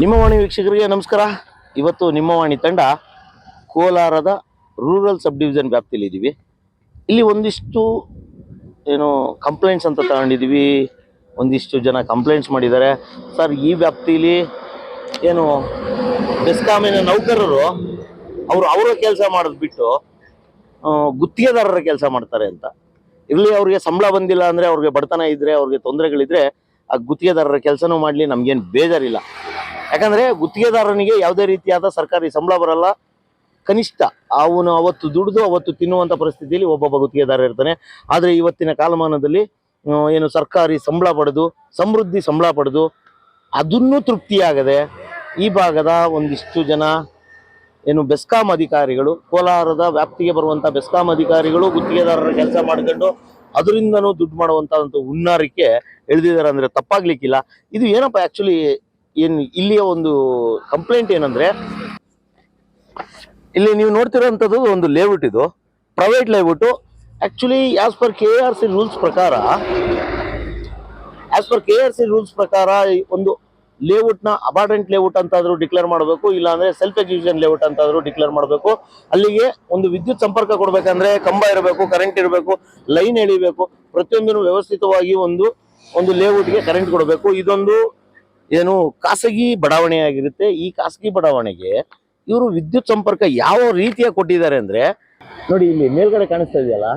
ನಿಮ್ಮ ವಾಣಿ ವೀಕ್ಷಕರಿಗೆ ನಮಸ್ಕಾರ. ಇವತ್ತು ನಿಮ್ಮ ವಾಣಿ ತಂಡ ಕೋಲಾರದ ರೂರಲ್ ಸಬ್ ಡಿವಿಷನ್ ವ್ಯಾಪ್ತಿಯಲ್ಲಿ ಇದ್ದೀವಿ ಇಲ್ಲಿ ಒಂದಿಷ್ಟು ಏನು ಕಂಪ್ಲೇಂಟ್ಸ್ ಅಂತ ತಗೊಂಡಿದ್ದೀವಿ ಒಂದಿಷ್ಟು ಜನ ಕಂಪ್ಲೇಂಟ್ಸ್ ಮಾಡಿದ್ದಾರೆ. ಸರ್, ಈ ವ್ಯಾಪ್ತಿಲಿ ಏನು ಬೆಸ್ಕಾಮಿನ ನೌಕರರು ಅವರು ಅವರ ಕೆಲಸ ಮಾಡೋದು ಬಿಟ್ಟು ಗುತ್ತಿಗೆದಾರರ ಕೆಲಸ ಮಾಡ್ತಾರೆ ಅಂತ. ಇಲ್ಲಿ ಅವ್ರಿಗೆ ಸಂಬಳ ಬಂದಿಲ್ಲ ಅಂದರೆ ಅವ್ರಿಗೆ ಬಡತನ ಇದ್ದರೆ ಅವ್ರಿಗೆ ತೊಂದರೆಗಳಿದ್ರೆ ಆ ಗುತ್ತಿಗೆದಾರರ ಕೆಲಸನೂ ಮಾಡಲಿ, ನಮ್ಗೇನು ಬೇಜಾರಿಲ್ಲ. ಯಾಕಂದರೆ ಗುತ್ತಿಗೆದಾರನಿಗೆ ಯಾವುದೇ ರೀತಿಯಾದ ಸರ್ಕಾರಿ ಸಂಬಳ ಬರಲ್ಲ. ಕನಿಷ್ಠ ಅವನು ಅವತ್ತು ದುಡಿದು, ಅವತ್ತು ತಿನ್ನುವಂಥ ಪರಿಸ್ಥಿತಿಯಲ್ಲಿ ಒಬ್ಬೊಬ್ಬ ಗುತ್ತಿಗೆದಾರ ಇರ್ತಾನೆ. ಆದರೆ ಇವತ್ತಿನ ಕಾಲಮಾನದಲ್ಲಿ ಏನು ಸರ್ಕಾರಿ ಸಂಬಳ ಪಡೆದು, ಸಮೃದ್ಧಿ ಸಂಬಳ ಪಡೆದು, ಅದನ್ನೂ ತೃಪ್ತಿಯಾಗದೆ ಈ ಭಾಗದ ಒಂದಿಷ್ಟು ಜನ ಏನು ಬೆಸ್ಕಾಂ ಅಧಿಕಾರಿಗಳು, ಕೋಲಾರದ ವ್ಯಾಪ್ತಿಗೆ ಬರುವಂಥ ಬೆಸ್ಕಾಂ ಅಧಿಕಾರಿಗಳು ಗುತ್ತಿಗೆದಾರರ ಕೆಲಸ ಮಾಡ್ಕೊಂಡು ಅದರಿಂದನೂ ದುಡ್ಡು ಮಾಡುವಂತ ಒಂದು ಹುನ್ನಾರಿಕೆ ಎಳೆದಿದ್ದಾರೆ ಅಂದ್ರೆ ತಪ್ಪಾಗ್ಲಿಕ್ಕಿಲ್ಲ. ಇದು ಏನಪ್ಪ ಆಕ್ಚುಲಿ ಏನ್ ಇಲ್ಲಿಯ ಒಂದು ಕಂಪ್ಲೇಂಟ್ ಏನಂದ್ರೆ, ಇಲ್ಲಿ ನೀವು ನೋಡ್ತಿರೋಂಥದ್ದು ಒಂದು ಲೇಔಟ್ ಇದು. Private layout actually as per K R C rules ಪ್ರಕಾರ as per K R C rules ಪ್ರಕಾರ ಒಂದು ಲೇಔಟ್ನ ಅಬಾರ್ಡೆಂಟ್ ಲೇಔಟ್ ಅಂತಾದರೂ ಡಿಕ್ಲೇರ್ ಮಾಡಬೇಕು, ಇಲ್ಲಾಂದ್ರೆ ಸೆಲ್ಫ್ ಎಕ್ಸಿಕ್ಯೂಷನ್ ಲೇಔಟ್ ಅಂತಾದರೂ ಡಿಕ್ಲೇರ್ ಮಾಡಬೇಕು. ಅಲ್ಲಿಗೆ ಒಂದು ವಿದ್ಯುತ್ ಸಂಪರ್ಕ ಕೊಡ್ಬೇಕಂದ್ರೆ ಕಂಬ ಇರಬೇಕು ಕರೆಂಟ್ ಇರಬೇಕು ಲೈನ್ ಎಳಿಬೇಕು. ಪ್ರತಿಯೊಂದನ್ನು ವ್ಯವಸ್ಥಿತವಾಗಿ ಒಂದು ಒಂದು ಲೇಔಟ್ಗೆ ಕರೆಂಟ್ ಕೊಡಬೇಕು. ಇದೊಂದು ಏನು ಖಾಸಗಿ ಬಡಾವಣೆ ಆಗಿರುತ್ತೆ ಈ ಖಾಸಗಿ ಬಡಾವಣೆಗೆ ಇವರು ವಿದ್ಯುತ್ ಸಂಪರ್ಕ ಯಾವ ರೀತಿಯ ಕೊಟ್ಟಿದ್ದಾರೆ ಅಂದ್ರೆ, ನೋಡಿ ಇಲ್ಲಿ ಮೇಲ್ಗಡೆ ಕಾಣಿಸ್ತಾ ಇದೆಯಲ್ಲ?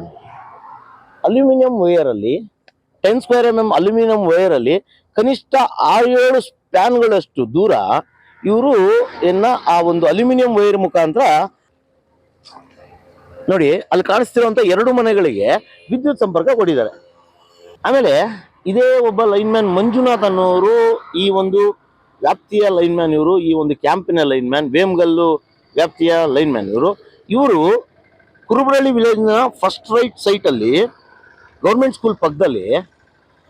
ಅಲ್ಯೂಮಿನಿಯಂ ವೈರ್ ಅಲ್ಲಿ ten square M M aluminium wire ಅಲ್ಲಿ ಕನಿಷ್ಠ ಆರು ಏಳು ಸ್ಪ್ಯಾನ್ಗಳಷ್ಟು ದೂರ ಇವರು ಏನ ಆ ಒಂದು ಅಲ್ಯೂಮಿನಿಯಂ ವೈರ್ ಮುಖಾಂತರ ನೋಡಿ ಅಲ್ಲಿ ಕಾಣಿಸ್ತಿರುವಂತ ಎರಡು ಮನೆಗಳಿಗೆ ವಿದ್ಯುತ್ ಸಂಪರ್ಕ ಕೊಟ್ಟಿದ್ದಾರೆ. ಆಮೇಲೆ ಇದೇ ಒಬ್ಬ ಲೈನ್ಮ್ಯಾನ್ ಮಂಜುನಾಥ್ ಅನ್ನೋರು ಈ ಒಂದು ವ್ಯಾಪ್ತಿಯ ಲೈನ್ಮ್ಯಾನ್ ಇವರು, ಈ ಒಂದು ಕ್ಯಾಂಪಿನ ಲೈನ್ಮ್ಯಾನ್, ವೇಮ್ಗಲ್ಲು ವ್ಯಾಪ್ತಿಯ ಲೈನ್ಮ್ಯಾನ್ ಇವರು. ಇವರು ಕುರುಬರಳ್ಳಿ ವಿಲೇಜ್ನ ಫಸ್ಟ್ ರೈಟ್ ಸೈಟಲ್ಲಿ ಗೌರ್ಮೆಂಟ್ ಸ್ಕೂಲ್ ಪಕ್ಕದಲ್ಲಿ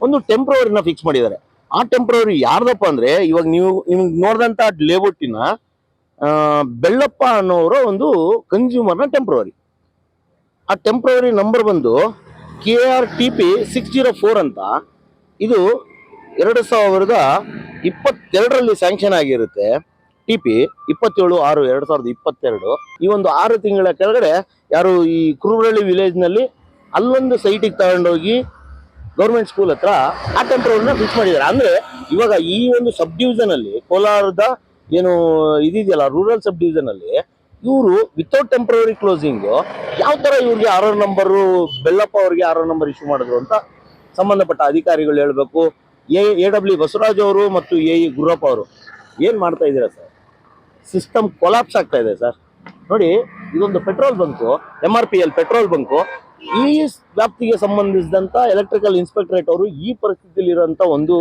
ಒಂದು ಟೆಂಪ್ರವರಿನ ಫಿಕ್ಸ್ ಮಾಡಿದ್ದಾರೆ. ಆ ಟೆಂಪ್ರವರಿ ಯಾರ್ದಪ್ಪ ಅಂದ್ರೆ ಇವಾಗ ನೀವು ನಿಮ್ಗೆ ನೋಡಿದಂತ ಲೇಔಟಿನ ಬೆಳ್ಳಪ್ಪ ಅನ್ನೋರು ಒಂದು ಕನ್ಸ್ಯೂಮರ್ನ ಟೆಂಪ್ರವರಿ ಆ ಟೆಂಪ್ರವರಿ ನಂಬರ್ ಬಂದು K R T P six zero four ಅಂತ. ಇದು ಎರಡು ಸಾವಿರದ ಇಪ್ಪತ್ತೆರಡರಲ್ಲಿ ಸ್ಯಾಂಕ್ಷನ್ ಆಗಿರುತ್ತೆ ಟಿ ಪಿ ಇಪ್ಪತ್ತೇಳು ಆರು ಎರಡು ಸಾವಿರದ ಇಪ್ಪತ್ತೆರಡು. ಈ ಒಂದು ಆರು ತಿಂಗಳ ಕೆಳಗಡೆ ಯಾರು ಈ ಕುರುಬರಳ್ಳಿ ವಿಲೇಜ್ನಲ್ಲಿ ಅಲ್ಲೊಂದು ಸೈಟಿಗೆ ತಗೊಂಡೋಗಿ ಗೌರ್ಮೆಂಟ್ ಸ್ಕೂಲ್ ಹತ್ರ ಆ ಟೆಂಪ್ರವರಿನ ಫಿಕ್ಸ್ ಮಾಡಿದ್ದಾರೆ ಅಂದ್ರೆ ಇವಾಗ ಈ ಒಂದು ಸಬ್ ಡಿವಿಷನ್ ಅಲ್ಲಿ ಕೋಲಾರದ ಏನು ಇದಿದೆಯಲ್ಲ ರೂರಲ್ ಸಬ್ ಡಿವಿಷನ್ ಅಲ್ಲಿ ಇವರು ವಿತೌಟ್ ಟೆಂಪ್ರವರಿ ಕ್ಲೋಸಿಂಗ್ ಯಾವ ತರ ಇವ್ರಿಗೆ ಆರ್ ನಂಬರು ಬೆಲ್ಲಪ್ಪ ಅವ್ರಿಗೆ ಆರ್ ನಂಬರ್ ಇಶ್ಯೂ ಮಾಡಿದ್ರು ಅಂತ ಸಂಬಂಧಪಟ್ಟ ಅಧಿಕಾರಿಗಳು ಹೇಳಬೇಕು. ಎ ಎ ಡಬ್ಲ್ಯೂ ಬಸವರಾಜ್ ಅವರು ಮತ್ತು ಎ ಇ ಗುರಪ್ಪ ಅವರು. ಏನ್ ಮಾಡ್ತಾ ಇದ್ದೀರಾ ಸರ್? ಸಿಸ್ಟಮ್ ಕೊಲಾಪ್ಸ್ ಆಗ್ತಾ ಇದೆ ಸರ್. ನೋಡಿ ಇದೊಂದು petrol bunk M R P L petrol bunk. ಈ ವ್ಯಾಪ್ತಿಗೆ ಸಂಬಂಧಿಸಿದಂತ ಎಲೆಕ್ಟ್ರಿಕಲ್ ಇನ್ಸ್ಪೆಕ್ಟರೇಟ್ ಅವರು ಈ ಪರಿಸ್ಥಿತಿಯಲ್ಲಿ ಇರುವಂತ ಒಂದು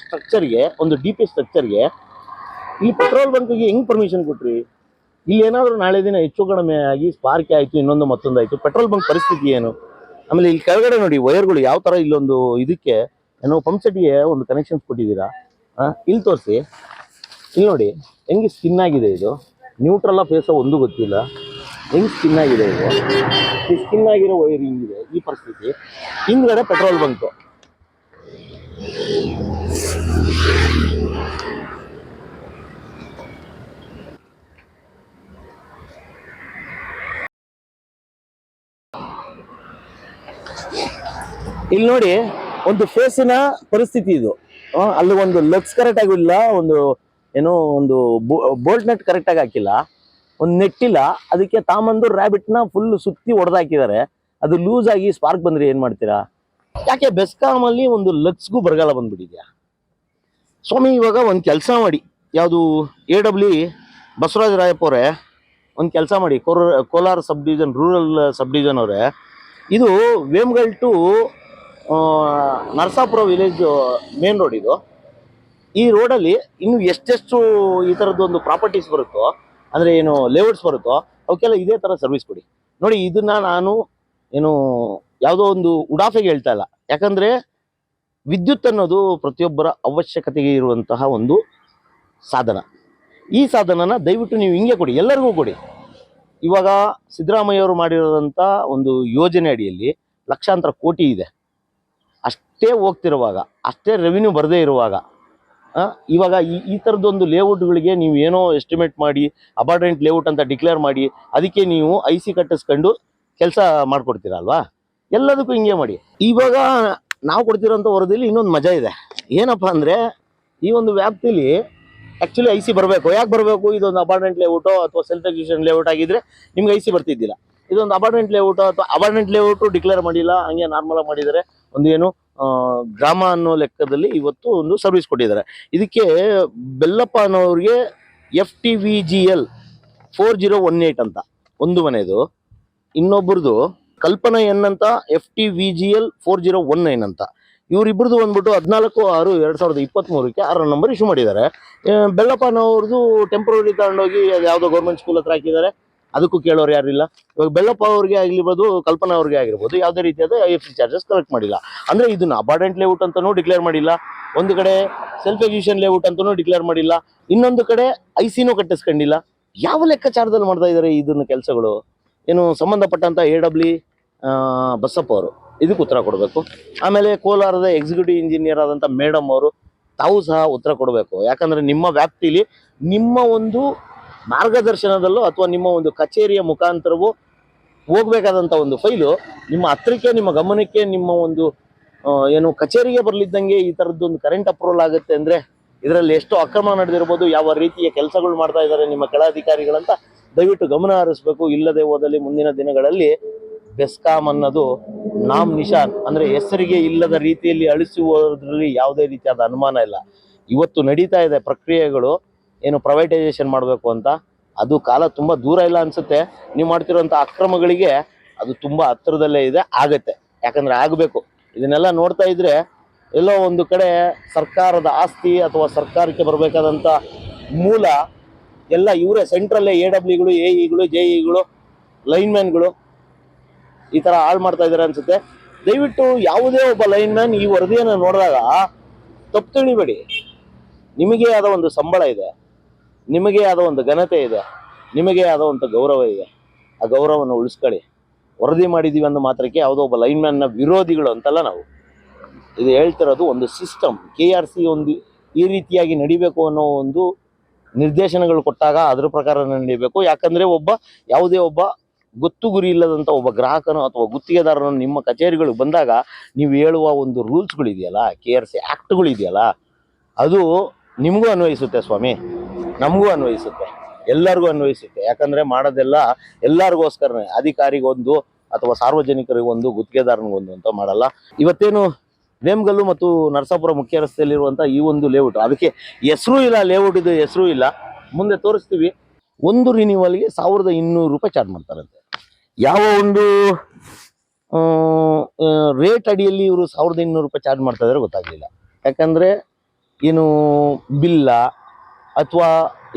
ಸ್ಟ್ರಕ್ಚರ್ಗೆ ಒಂದು ಡಿ ಪಿ ಸ್ಟ್ರಕ್ಚರ್ಗೆ ಈ ಪೆಟ್ರೋಲ್ ಬಂಕ್ಗೆ ಹೆಂಗ್ ಪರ್ಮಿಷನ್ ಕೊಟ್ರಿ? ಇಲ್ಲಿ ಏನಾದರೂ ನಾಳೆ ದಿನ ಹೆಚ್ಚು ಕಡಿಮೆ ಆಗಿ ಸ್ಪಾರ್ಕ್ ಆಯ್ತು, ಇನ್ನೊಂದು ಮತ್ತೊಂದು ಆಯ್ತು ಪೆಟ್ರೋಲ್ ಬಂಕ್ ಪರಿಸ್ಥಿತಿ ಏನು? ಆಮೇಲೆ ಇಲ್ಲಿ ಕೆಳಗಡೆ ನೋಡಿ, ವೈರ್ಗಳು ಯಾವ ತರ ಇಲ್ಲೊಂದು ಇದಕ್ಕೆ, ಏನೋ ಪಂಪ್ ಸೆಟ್ಗೆ ಒಂದು ಕನೆಕ್ಷನ್ಸ್ ಕೊಟ್ಟಿದ್ದೀರಾ? ಇಲ್ಲಿ ತೋರಿಸಿ. ಇಲ್ಲಿ ನೋಡಿ, ಹೆಂಗೆ ಸ್ಕಿನ್ ಆಗಿದೆ ಇದು? ನ್ಯೂಟ್ರಲ್ಲ ಫೇಸ ಒಂದು ಗೊತ್ತಿಲ್ಲ. ಹೆಂಗೆ ಸ್ಕಿನ್ ಆಗಿದೆ ಇದು. ಸ್ಕಿನ್ ಆಗಿರೋ ವೈರ್ ಹಿಂಗಿದೆ ಈ ಪರಿಸ್ಥಿತಿ. ಹಿಂದ್ಗಡೆ ಪೆಟ್ರೋಲ್ ಬಂತು. ಇಲ್ಲಿ ನೋಡಿ, ಒಂದು ಫೇಸಿನ ಪರಿಸ್ಥಿತಿ ಇದು. ಅಲ್ಲಿ ಒಂದು ಲಕ್ಸ್ ಕರೆಕ್ಟ್ ಆಗಿಲ್ಲ ಒಂದು ಏನೋ ಒಂದು ಬೋಲ್ಟ್ ನೆಟ್ ಕರೆಕ್ಟ್ ಆಗಿ ಹಾಕಿಲ್ಲ. ಒಂದು ನೆಟ್ ಇಲ್ಲ ಅದಕ್ಕೆ ತಾಮಂದು ನ ಫುಲ್ ಸುತ್ತಿ ಹೊಡೆದಾಕಿದ್ದಾರೆ ಅದು ಲೂಸ್ ಆಗಿ ಸ್ಪಾರ್ಕ್ ಬಂದ್ರೆ ಏನ್ ಮಾಡ್ತೀರಾ? ಯಾಕೆ ಬೆಸ್ಕಾಮ್ ಅಲ್ಲಿ ಒಂದು ಲಕ್ಸ್ಗೂ ಬರಗಾಲ ಬಂದ್ಬಿಟ್ಟಿದ್ಯಾ? ಸ್ವಾಮಿ, ಇವಾಗ ಒಂದು ಕೆಲಸ ಮಾಡಿ. ಯಾವುದು ಎ ಡಬ್ಲ್ಯೂ ಬಸವರಾಜ ರಾಯಪ್ಪ ಅವರೇ, ಒಂದು ಕೆಲಸ ಮಾಡಿ. Kolar sub division rural sub division ಅವರೇ. ಇದು Vemgal to Narasapura village main road ಇದು. ಈ ರೋಡಲ್ಲಿ ಇನ್ನು ಎಷ್ಟೆಷ್ಟು ಈ ಥರದ್ದು ಒಂದು ಪ್ರಾಪರ್ಟೀಸ್ ಬರುತ್ತೋ, ಅಂದರೆ ಏನು ಲೇಔಟ್ಸ್ ಬರುತ್ತೋ, ಅವಕ್ಕೆಲ್ಲ ಇದೇ ಥರ ಸರ್ವಿಸ್ ಕೊಡಿ. ನೋಡಿ, ಇದನ್ನ ನಾನು ಏನು ಯಾವುದೋ ಒಂದು ಉಡಾಫೆಗೆ ಹೇಳ್ತಾ ಇಲ್ಲ. ಯಾಕಂದರೆ ವಿದ್ಯುತ್ ಅನ್ನೋದು ಪ್ರತಿಯೊಬ್ಬರ ಅವಶ್ಯಕತೆಗೆ ಇರುವಂತಹ ಒಂದು ಸಾಧನ. ಈ ಸಾಧನನ ದಯವಿಟ್ಟು ನೀವು ಹಿಂಗೆ ಕೊಡಿ, ಎಲ್ಲರಿಗೂ ಕೊಡಿ. ಇವಾಗ ಸಿದ್ದರಾಮಯ್ಯ ಅವರು ಮಾಡಿರೋದಂಥ ಒಂದು ಯೋಜನೆ ಅಡಿಯಲ್ಲಿ ಲಕ್ಷಾಂತರ ಕೋಟಿ ಇದೆ. ಅಷ್ಟೇ ಹೋಗ್ತಿರುವಾಗ, ಅಷ್ಟೇ ರೆವಿನ್ಯೂ ಬರದೇ ಇರುವಾಗ ಇವಾಗ ಈ ಈ ಥರದ್ದೊಂದು ಲೇಔಟ್ಗಳಿಗೆ ನೀವು ಏನೋ ಎಸ್ಟಿಮೇಟ್ ಮಾಡಿ ಅಬಾರ್ಡೆಂಟ್ ಲೇಔಟ್ ಅಂತ ಡಿಕ್ಲೇರ್ ಮಾಡಿ, ಅದಕ್ಕೆ ನೀವು ಐ ಸಿ ಕಟ್ಟಿಸ್ಕೊಂಡು ಕೆಲಸ ಮಾಡ್ಕೊಡ್ತೀರಲ್ವಾ ಎಲ್ಲದಕ್ಕೂ ಹಿಂಗೆ ಮಾಡಿ. ಇವಾಗ ನಾವು ಕೊಡ್ತಿರೋಂಥ ವರದಿಲಿ ಇನ್ನೊಂದು ಮಜಾ ಇದೆ. ಏನಪ್ಪ ಅಂದರೆ, ಈ ಒಂದು ವ್ಯಾಪ್ತಿಲಿ ಆ್ಯಕ್ಚುಲಿ ಐ ಸಿ ಬರಬೇಕು. ಯಾಕೆ ಬರಬೇಕು? ಇದೊಂದು ಅಪಾರ್ಟ್ಮೆಂಟ್ ಲೇಔಟೋ ಅಥವಾ ಸೆಲ್ಫ್ ಎಕ್ಸಿಷನ್ ಲೇಔಟ್ ಆಗಿದ್ರೆ ನಿಮ್ಗೆ ಐ ಸಿ ಬರ್ತಿದ್ದಿಲ್ಲ. ಇದೊಂದು ಅಪಾರ್ಟ್ಮೆಂಟ್ ಲೇಔಟ್ ಅಥವಾ ಅಪಾರ್ಟ್ಮೆಂಟ್ ಲೇಔಟ್ ಡಿಕ್ಲೇರ್ ಮಾಡಿಲ್ಲ, ಹಂಗೆ ನಾರ್ಮಲ್ ಆಗಿ ಮಾಡಿದ್ದಾರೆ. ಒಂದು ಏನು ಗ್ರಾಮ ಅನ್ನೋ ಲೆಕ್ಕದಲ್ಲಿ ಇವತ್ತು ಒಂದು ಸರ್ವಿಸ್ ಕೊಟ್ಟಿದ್ದಾರೆ. ಇದಕ್ಕೆ Bellappa ಅನ್ನೋರಿಗೆ F T V G L four zero one eight ಅಂತ, ಒಂದು ಮನೆಯದು ಇನ್ನೊಬ್ರದು ಕಲ್ಪನಾ ಎನ್ ಅಂತ F T V G L four zero one nine ಅಂತ. ಇವರಿಬ್ಬರದು ಬಂದ್ಬಿಟ್ಟು ಹದಿನಾಲ್ಕು ಆರು ಎರಡು ಸಾವಿರದ ಇಪ್ಪತ್ತ್ಮೂರಕ್ಕೆ ಆರು ನಂಬರ್ ಇಶ್ಯೂ ಮಾಡಿದ್ದಾರೆ. ಬೆಲ್ಲಪ್ಪನವ್ರದ್ದು ಟೆಂಪ್ರರಿ ತಗೊಂಡೋಗಿ ಅದು ಯಾವುದೋ ಗೌರ್ಮೆಂಟ್ ಸ್ಕೂಲ್ ಹತ್ರ ಹಾಕಿದ್ದಾರೆ. ಅದಕ್ಕೂ ಕೇಳೋರು ಯಾರಿಲ್ಲ ಇವಾಗ ಬೆಳ್ಳಪ್ಪ ಅವ್ರಿಗೆ ಆಗಿರ್ಬೋದು ಕಲ್ಪನಾ ಅವ್ರಿಗೆ ಆಗಿರ್ಬೋದು, ಯಾವುದೇ ರೀತಿಯಾದ I F C charges collect ಮಾಡಿಲ್ಲ. ಅಂದ್ರೆ ಇದನ್ನ ಅಬಾರ್ಡೆಂಟ್ ಲೇಔಟ್ ಅಂತಾನೂ ಡಿಕ್ಲೇರ್ ಮಾಡಿಲ್ಲ. ಒಂದು ಕಡೆ ಸೆಲ್ಫ್ ಎಕ್ಸಿಷನ್ ಲೇಔಟ್ ಅಂತಾನೂ ಡಿಕ್ಲೇರ್ ಮಾಡಿಲ್ಲ. ಇನ್ನೊಂದು ಕಡೆ ಐ ಸಿನೂ ಕಟ್ಟಿಸ್ಕೊಂಡಿಲ್ಲ. ಯಾವ ಲೆಕ್ಕಾಚಾರದಲ್ಲಿ ಮಾಡ್ತಾ ಇದ್ದಾರೆ ಇದನ್ನ ಕೆಲಸಗಳು? ಏನು ಸಂಬಂಧಪಟ್ಟಂತ ಎ ಡಬ್ಲ್ಯೂ ಬಸಪ್ಪ ಅವರು. ಇದಕ್ಕೆ ಉತ್ತರ ಕೊಡಬೇಕು. ಆಮೇಲೆ ಕೋಲಾರದ ಎಕ್ಸಿಕ್ಯೂಟಿವ್ ಇಂಜಿನಿಯರ್ ಆದಂಥ ಮೇಡಮ್ ಅವರು ತಾವು ಸಹ ಉತ್ತರ ಕೊಡಬೇಕು. ಯಾಕಂದ್ರೆ ನಿಮ್ಮ ವ್ಯಾಪ್ತಿಲಿ ನಿಮ್ಮ ಒಂದು ಮಾರ್ಗದರ್ಶನದಲ್ಲೋ ಅಥವಾ ನಿಮ್ಮ ಒಂದು ಕಚೇರಿಯ ಮುಖಾಂತರವೋ ಹೋಗ್ಬೇಕಾದಂಥ ಒಂದು ಫೈಲು, ನಿಮ್ಮ ಹತ್ರಕ್ಕೆ, ನಿಮ್ಮ ಗಮನಕ್ಕೆ, ನಿಮ್ಮ ಒಂದು ಏನು ಕಚೇರಿಗೆ ಬರಲಿದ್ದಂಗೆ ಈ ಥರದ್ದೊಂದು ಕರೆಂಟ್ ಅಪ್ರೂವಲ್ ಆಗುತ್ತೆ ಅಂದರೆ ಇದರಲ್ಲಿ ಎಷ್ಟು ಅಕ್ರಮ ನಡೆದಿರ್ಬೋದು, ಯಾವ ರೀತಿಯ ಕೆಲಸಗಳು ಮಾಡ್ತಾ ಇದ್ದಾರೆ ನಿಮ್ಮ ಕೆಳ ಅಧಿಕಾರಿಗಳಂತ ದಯವಿಟ್ಟು ಗಮನ ಹರಿಸ್ಬೇಕು. ಇಲ್ಲದೆ ಹೋದಲ್ಲಿ ಮುಂದಿನ ದಿನಗಳಲ್ಲಿ ಬೆಸ್ಕಾಂ ಅನ್ನೋದು ನಾಮ್ ನಿಶಾನ್, ಅಂದರೆ ಹೆಸರಿಗೆ ಇಲ್ಲದ ರೀತಿಯಲ್ಲಿ ಅಳಿಸುವುದರಲ್ಲಿ ಯಾವುದೇ ರೀತಿಯಾದ ಅನುಮಾನ ಇಲ್ಲ. ಇವತ್ತು ನಡೀತಾ ಇದೆ ಪ್ರಕ್ರಿಯೆಗಳು. ಏನು ಪ್ರೈವೇಟೈಸೇಷನ್ ಮಾಡಬೇಕು ಅಂತ, ಅದು ಕಾಲ ತುಂಬ ದೂರ ಇಲ್ಲ ಅನಿಸುತ್ತೆ. ನೀವು ಮಾಡ್ತಿರೋಂಥ ಅಕ್ರಮಗಳಿಗೆ ಅದು ತುಂಬ ಹತ್ತಿರದಲ್ಲೇ ಇದೆ, ಆಗತ್ತೆ. ಯಾಕಂದರೆ ಆಗಬೇಕು. ಇದನ್ನೆಲ್ಲ ನೋಡ್ತಾ ಇದ್ರೆ ಎಲ್ಲೋ ಒಂದು ಕಡೆ ಸರ್ಕಾರದ ಆಸ್ತಿ ಅಥವಾ ಸರ್ಕಾರಕ್ಕೆ ಬರಬೇಕಾದಂಥ ಮೂಲ ಎಲ್ಲ ಇವರೇ ಸೆಂಟ್ರಲ್ಲೇ ಎ ಡಬ್ಲ್ಯೂಗಳು ಎ ಇಗಳು ಜೆ ಇಗಳು ಲೈನ್ಮ್ಯಾನ್ಗಳು ಈ ಥರ ಹಾಳು ಮಾಡ್ತಾ ಇದ್ದಾರೆ ಅನ್ಸುತ್ತೆ. ದಯವಿಟ್ಟು ಯಾವುದೇ ಒಬ್ಬ ಲೈನ್ಮ್ಯಾನ್ ಈ ವರದಿಯನ್ನು ನೋಡಿದಾಗ ತಪ್ಪು ತಿಳಿಬೇಡಿ. ನಿಮಗೆ ಆದ ಒಂದು ಸಂಬಳ ಇದೆ. ನಿಮಗೆ ಆದ ಒಂದು ಘನತೆ ಇದೆ. ನಿಮಗೆ ಆದ ಒಂದು ಗೌರವ ಇದೆ. ಆ ಗೌರವವನ್ನು ಉಳಿಸ್ಕೊಳ್ಳಿ. ವರದಿ ಮಾಡಿದ್ದೀವಿ ಅನ್ನೋ ಮಾತ್ರಕ್ಕೆ ಯಾವುದೋ ಒಬ್ಬ ಲೈನ್ಮ್ಯಾನ್ನ ವಿರೋಧಿಗಳು ಅಂತಲ್ಲ ನಾವು. ಇದು ಹೇಳ್ತಿರೋದು ಒಂದು ಸಿಸ್ಟಮ್ ಕೆ ಆರ್ ಸಿ ಒಂದು ಈ ರೀತಿಯಾಗಿ ನಡಿಬೇಕು ಅನ್ನೋ ಒಂದು ನಿರ್ದೇಶನಗಳು ಕೊಟ್ಟಾಗ ಅದ್ರ ಪ್ರಕಾರ ನಡೀಬೇಕು. ಯಾಕಂದರೆ ಒಬ್ಬ ಯಾವುದೇ ಒಬ್ಬ ಗೊತ್ತು ಗುರಿ ಇಲ್ಲದಂಥ ಒಬ್ಬ ಗ್ರಾಹಕನು ಅಥವಾ ಗುತ್ತಿಗೆದಾರನು ನಿಮ್ಮ ಕಚೇರಿಗಳಿಗೆ ಬಂದಾಗ ನೀವು ಹೇಳುವ ಒಂದು ರೂಲ್ಸ್ಗಳಿದೆಯಲ್ಲ ಕೆ ಆರ್ ಸಿ ಆ್ಯಕ್ಟ್ಗಳಿದೆಯಲ್ಲ ಅದು ನಿಮಗೂ ಅನ್ವಯಿಸುತ್ತೆ ಸ್ವಾಮಿ. ನಮಗೂ ಅನ್ವಯಿಸುತ್ತೆ. ಎಲ್ಲರಿಗೂ ಅನ್ವಯಿಸುತ್ತೆ. ಯಾಕಂದ್ರೆ ಮಾಡೋದೆಲ್ಲ ಎಲ್ಲರಿಗೋಸ್ಕರನೇ. ಅಧಿಕಾರಿಗೊಂದು ಅಥವಾ ಸಾರ್ವಜನಿಕರಿಗೊಂದು, ಗುತ್ತಿಗೆದಾರನಿಗೊಂದು ಅಂತ ಮಾಡಲ್ಲ. ಇವತ್ತೇನು ನೇಮ್ಗಲ್ಲು ಮತ್ತು ನರಸಾಪುರ ಮುಖ್ಯ ರಸ್ತೆಯಲ್ಲಿರುವಂಥ ಈ ಒಂದು ಲೇಔಟ್ ಅದಕ್ಕೆ ಹೆಸರು ಇಲ್ಲ ಲೇಔಟ್ ಇದು ಹೆಸರು ಇಲ್ಲ. ಮುಂದೆ ತೋರಿಸ್ತೀವಿ. ಒಂದು ರಿನ್ಯೂವಲ್ಗೆ ಸಾವಿರದ ಇನ್ನೂರು ರೂಪಾಯಿ ಚಾರ್ಜ್ ಮಾಡ್ತಾರಂತೆ. ಯಾವ ಒಂದು ರೇಟ್ ಅಡಿಯಲ್ಲಿ ಇವರು ಸಾವಿರದ ಇನ್ನೂರು ರೂಪಾಯಿ ಚಾರ್ಜ್ ಮಾಡ್ತಾ ಗೊತ್ತಾಗ್ಲಿಲ್ಲ. ಯಾಕಂದ್ರೆ ಏನು ಬಿಲ್ಲ ಅಥವಾ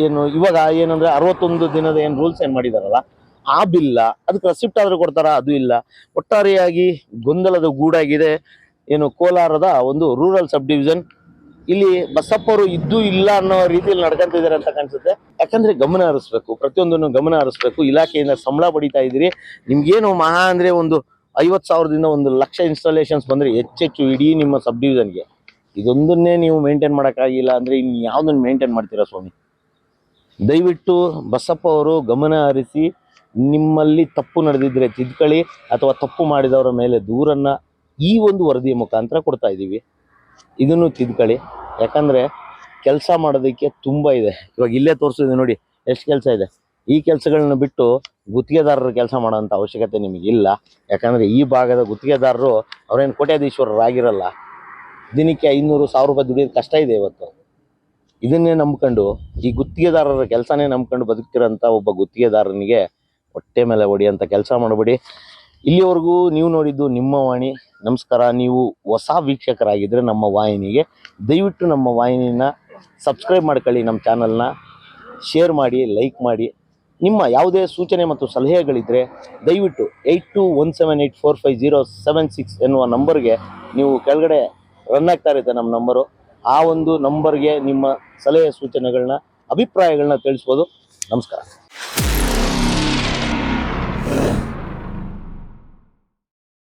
ಏನು, ಇವಾಗ ಏನಂದ್ರೆ ಅರವತ್ತೊಂದು ದಿನದ ಏನು ರೂಲ್ಸ್ ಏನು ಮಾಡಿದಾರಲ್ಲ, ಆ ಬಿಲ್ಲ ಅದಕ್ಕೆ ರೆಸಿಪ್ಟ್ ಆದ್ರೂ ಕೊಡ್ತಾರ? ಅದು ಇಲ್ಲ. ಒಟ್ಟಾರೆಯಾಗಿ ಗೊಂದಲದ ಗೂಡಾಗಿದೆ. ಏನು, ಕೋಲಾರದ ಒಂದು ರೂರಲ್ ಸಬ್ ಡಿವಿಷನ್ ಇಲ್ಲಿ ಬಸಪ್ಪರು ಇದ್ದು ಇಲ್ಲ ಅನ್ನೋ ರೀತಿಯಲ್ಲಿ ನಡ್ಕೊಂತಿದ್ದಾರೆ ಅಂತ ಕಾಣಿಸುತ್ತೆ. ಯಾಕಂದ್ರೆ ಗಮನ ಹರಿಸ್ಬೇಕು. ಪ್ರತಿಯೊಂದನ್ನು ಗಮನ ಹರಿಸ್ಬೇಕು. ಇಲಾಖೆಯಿಂದ ಸಂಬಳ ಪಡಿತಾ ಇದ್ದೀರಿ. ನಿಮ್ಗೇನು ಮಹಾ ಅಂದ್ರೆ ಒಂದು ಐವತ್ತು ಸಾವಿರದಿಂದ ಒಂದು ಲಕ್ಷ ಇನ್ಸ್ಟಾಲೇಷನ್ಸ್ ಬಂದ್ರೆ ಹೆಚ್ಚೆಚ್ಚು ಇಡೀ ನಿಮ್ಮ ಸಬ್ ಡಿವಿಷನ್ಗೆ ಇದೊಂದನ್ನೇ ನೀವು ಮೇಂಟೈನ್ ಮಾಡೋಕ್ಕಾಗಿಲ್ಲ ಅಂದರೆ ಇನ್ನು ಯಾವುದನ್ನು ಮೇಂಟೈನ್ ಮಾಡ್ತೀರಾ ಸ್ವಾಮಿ? ದಯವಿಟ್ಟು ಬಸಪ್ಪ ಅವರು ಗಮನ ಹರಿಸಿ ನಿಮ್ಮಲ್ಲಿ ತಪ್ಪು ನಡೆದಿದ್ದರೆ ತಿದ್ಕೊಳ್ಳಿ ಅಥವಾ ತಪ್ಪು ಮಾಡಿದವರ ಮೇಲೆ ದೂರನ್ನು ಈ ಒಂದು ವರದಿಯ ಮುಖಾಂತರ ಕೊಡ್ತಾ ಇದ್ದೀವಿ. ಇದನ್ನು ತಿದ್ಕೊಳ್ಳಿ. ಯಾಕಂದರೆ ಕೆಲಸ ಮಾಡೋದಕ್ಕೆ ತುಂಬ ಇದೆ. ಇವಾಗ ಇಲ್ಲೇ ತೋರಿಸಿದೆ ನೋಡಿ, ಎಷ್ಟು ಕೆಲಸ ಇದೆ? ಈ ಕೆಲಸಗಳನ್ನ ಬಿಟ್ಟು ಗುತ್ತಿಗೆದಾರರ ಕೆಲಸ ಮಾಡೋಂಥ ಅವಶ್ಯಕತೆ ನಿಮಗಿಲ್ಲ. ಯಾಕಂದರೆ ಈ ಭಾಗದ ಗುತ್ತಿಗೆದಾರರು ಅವರೇನು ಕೋಟ್ಯಾಧೀಶ್ವರರಾಗಿರಲ್ಲ. ದಿನಕ್ಕೆ ಐನೂರು ಸಾವಿರ ರೂಪಾಯಿ ದುಡಿಯೋದು ಕಷ್ಟ ಇದೆ ಇವತ್ತು. ಇದನ್ನೇ ನಂಬ್ಕೊಂಡು ಈ ಗುತ್ತಿಗೆದಾರರ ಕೆಲಸನೇ ನಂಬ್ಕೊಂಡು ಬದುಕ್ತಿರೋಂಥ ಒಬ್ಬ ಗುತ್ತಿಗೆದಾರನಿಗೆ ಹೊಟ್ಟೆ ಮೇಲೆ ಹೊಡಿ ಅಂತ ಕೆಲಸ ಮಾಡಬೇಡಿ. ಇಲ್ಲಿವರೆಗೂ ನೀವು ನೋಡಿದ್ದು ನಿಮ್ಮ ವಾಣಿ. ನಮಸ್ಕಾರ. ನೀವು ಹೊಸ ವೀಕ್ಷಕರಾಗಿದ್ದರೆ ನಮ್ಮ ವಾಹಿನಿಗೆ ದಯವಿಟ್ಟು ನಮ್ಮ ವಾಹಿನಿನ ಸಬ್ಸ್ಕ್ರೈಬ್ ಮಾಡ್ಕೊಳ್ಳಿ ನಮ್ಮ ಚಾನಲ್ನ. ಶೇರ್ ಮಾಡಿ, ಲೈಕ್ ಮಾಡಿ. ನಿಮ್ಮ ಯಾವುದೇ ಸೂಚನೆ ಮತ್ತು ಸಲಹೆಗಳಿದ್ದರೆ ದಯವಿಟ್ಟು eight two one seven eight four five zero seven six ಎನ್ನುವ ನಂಬರ್ಗೆ ನೀವು ಕೆಳಗಡೆ ರನ್ ಆಗ್ತಾ ಇರುತ್ತೆ ನಮ್ಮ ನಂಬರು ಆ ಒಂದು ನಂಬರ್ಗೆ ನಿಮ್ಮ ಸಲಹೆ ಸೂಚನೆಗಳನ್ನ ಅಭಿಪ್ರಾಯಗಳನ್ನ ತಿಳಿಸ್ಬೋದು. ನಮಸ್ಕಾರ.